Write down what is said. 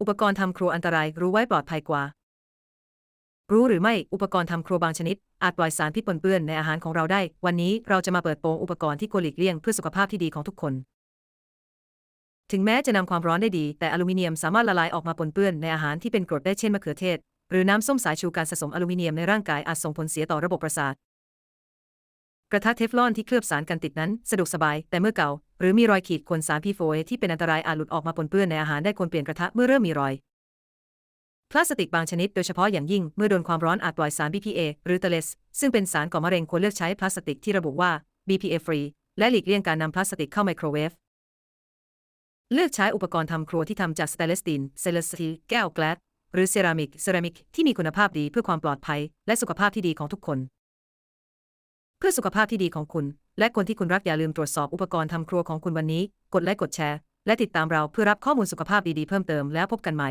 อุปกรณ์ทำครัวอันตรายรู้ไว้ปลอดภัยกว่า รู้หรือไม่อุปกรณ์ทำครัวบางชนิด อาจปล่อยสารพิษปนเปื้อนในอาหารของเราได้ วันนี้เราจะมาเปิดโปงอุปกรณ์ที่ควรหลีกเลี่ยงเพื่อสุขภาพที่ดีของทุกคน ถึงแม้จะนำความร้อนได้ดี แต่อลูมิเนียมสามารถละลายออกมาปนเปื้อนในอาหารที่เป็นกรดได้เช่นมะเขือเทศ หรือน้ำส้มสายชูการสะสมอลูมิเนียมในร่างกายอาจส่งผลเสียต่อระบบประสาท กระทะเทฟลอนที่เคลือบสารกันติดนั้นสะดวกสบาย แต่เมื่อเก่า หรือมีรอยขีดข่วนสารพีโฟเอที่เป็นอันตรายอาจหลุดออกมาปนเปื้อนในอาหารได้ควรเปลี่ยนกระทะเมื่อเริ่มมีรอย พลาสติกบางชนิดโดยเฉพาะอย่างยิ่งเมื่อโดนความร้อนอาจปล่อยสาร BPA หรือเตเลสซึ่งเป็นสารก่อมะเร็งควรเลือกใช้พลาสติกที่ระบุว่า BPA free และหลีกเลี่ยงการนำพลาสติกเข้าไมโครเวฟเลือกใช้อุปกรณ์ทำครัวที่ทำจากสเตนเลสตีลเซเลสตีลแก้วแกลสหรือเซรามิกเซรามิกที่มีคุณภาพดีเพื่อความปลอดภัย และสุขภาพที่ดีของทุกคน เพื่อสุขภาพที่ดีของคุณ และคนที่คุณรักอย่าลืมตรวจสอบอุปกรณ์ทำครัวของคุณวันนี้ กดไลค์กดแชร์ และติดตามเราเพื่อรับข้อมูลสุขภาพดีๆเพิ่มเติมแล้วพบกันใหม่